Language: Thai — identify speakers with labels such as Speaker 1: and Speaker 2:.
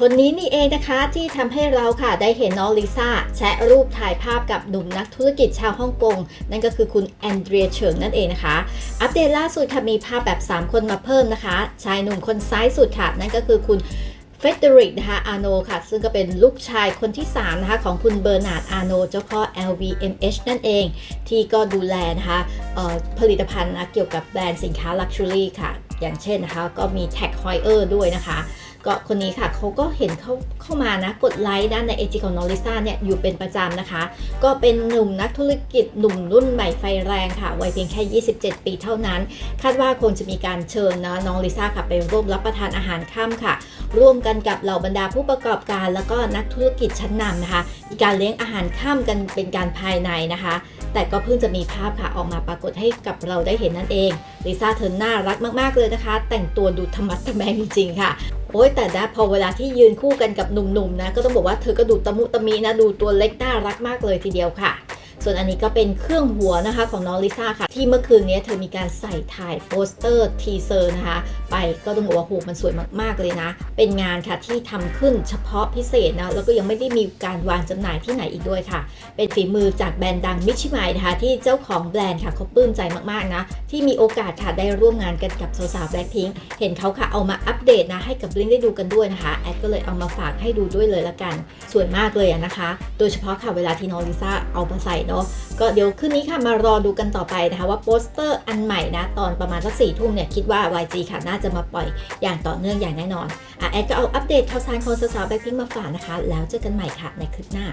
Speaker 1: คนนี้นี่เองนะคะที่ทำให้เราค่ะได้เห็นน้องลิซ่าแชะรูปถ่ายภาพกับหนุ่มนักธุรกิจชาวฮ่องกง นั่นก็คือคุณแอนเดรียเฉิงนั่นเองนะคะ อัปเดตล่าสุดค่ะมีภาพแบบ 3 คนมาเพิ่มนะคะ ชายหนุ่มคนซ้ายสุดค่ะ นั่นก็คือคุณเฟเดริกนะคะอาโนค่ะ ซึ่งก็เป็นลูกชายคนที่ 3 นะคะ ของคุณเบอร์นาร์ดอาโนเจ้าพ่อ LVMH นั่นเอง ที่ก็ดูแลนะคะผลิตภัณฑ์นะเกี่ยวกับแบรนด์สินค้า Luxury ค่ะ อย่างเช่นนะคะก็มี Tag Heuer ด้วยนะคะ ก็คนนี้ค่ะเขาก็เห็นเขาเข้ามานะ กดไลค์ด้านในเอจีของน้องลิซ่าเนี่ยอยู่เป็นประจำนะคะ ก็เป็นหนุ่มนักธุรกิจหนุ่มรุ่นใหม่ไฟแรงค่ะวัยเพียงแค่ 27 ปีเท่านั้น คาดว่าคงจะมีการเชิญนะน้องลิซ่าค่ะไปร่วมรับประทานอาหารค่ำค่ะ ร่วมกันกับเหล่าบรรดาผู้ประกอบการ แล้วก็นักธุรกิจชั้นนำนะคะมีการเลี้ยงอาหารค่ำกันเป็นการภายในนะคะ แต่ก็เพิ่งจะมีภาพค่ะออกมาปรากฏให้กับเราได้เห็นนั่นเองลิซ่าเธอน่ารักมากๆเลยนะคะ แต่งตัวดูธรรมัดทะแมงจริงๆค่ะโอ้ยแต่นะพอเวลาที่ยืนคู่กันกับหนุ่มๆนะก็ต้องบอกว่าเธอก็ดูตะมุตะมีนะดูตัวเล็กน่ารักมากเลยทีเดียวค่ะ ส่วนอันนี้ก็เป็นเครื่องหัวนะคะของน้องลิซ่าค่ะ ที่เมื่อคืนนี้เธอมีการใส่ถ่ายโปสเตอร์ทีเซอร์นะคะ ไปก็ต้องบอกว่าโหมันสวยมากๆเลยนะ เป็นงานค่ะที่ทำขึ้นเฉพาะพิเศษนะแล้วก็ยังไม่ได้มีการวางจำหน่ายที่ไหนอีกด้วยค่ะ เป็นฝีมือจากแบรนด์ดังมิชิมายนะคะที่เจ้าของแบรนด์ค่ะเขาปลื้มใจมากๆนะที่มีโอกาสค่ะได้ร่วมงานกันกับสาวๆแบล็คพิงเห็นเขาค่ะเอามาอัปเดตนะให้กับลิงได้ดูกันด้วยนะคะแอดก็เลยเอามาฝากให้ดูด้วยเลยละกันสวยมากเลยนะคะ โดยเฉพาะค่ะเวลาที่น้องลิซ่าเอามาใส่เนาะก็เดี๋ยวคืนนี้ค่ะมารอดูกันต่อไปนะคะว่าโปสเตอร์อันใหม่นะตอนประมาณสักสี่ทุ่มเนี่ยคิดว่า YG ค่ะน่าจะมาปล่อยอย่างต่อเนื่องอย่างแน่นอนอะแอดก็เอาอัปเดตข่าวสารของสาวๆแบ็คพิงมาฝากนะคะ แล้วเจอกันใหม่ค่ะในคลิปหน้า